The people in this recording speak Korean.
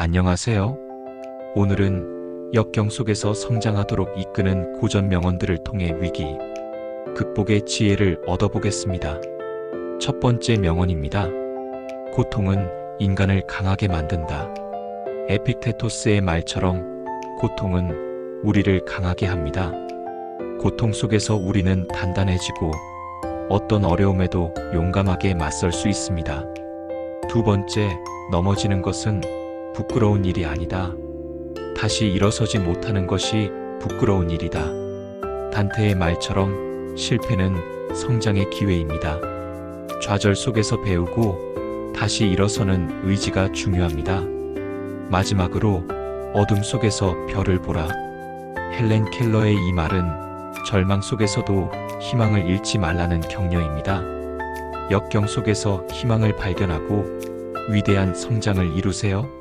안녕하세요. 오늘은 역경 속에서 성장하도록 이끄는 고전 명언들을 통해 위기, 극복의 지혜를 얻어보겠습니다. 첫 번째 명언입니다. 고통은 인간을 강하게 만든다. 에픽테토스의 말처럼 고통은 우리를 강하게 합니다. 고통 속에서 우리는 단단해지고 어떤 어려움에도 용감하게 맞설 수 있습니다. 두 번째, 넘어지는 것은 부끄러운 일이 아니다. 다시 일어서지 못하는 것이 부끄러운 일이다. 단테의 말처럼 실패는 성장의 기회입니다. 좌절 속에서 배우고 다시 일어서는 의지가 중요합니다. 마지막으로 어둠 속에서 별을 보라. 헬렌 켈러의 이 말은 절망 속에서도 희망을 잃지 말라는 격려입니다. 역경 속에서 희망을 발견하고 위대한 성장을 이루세요.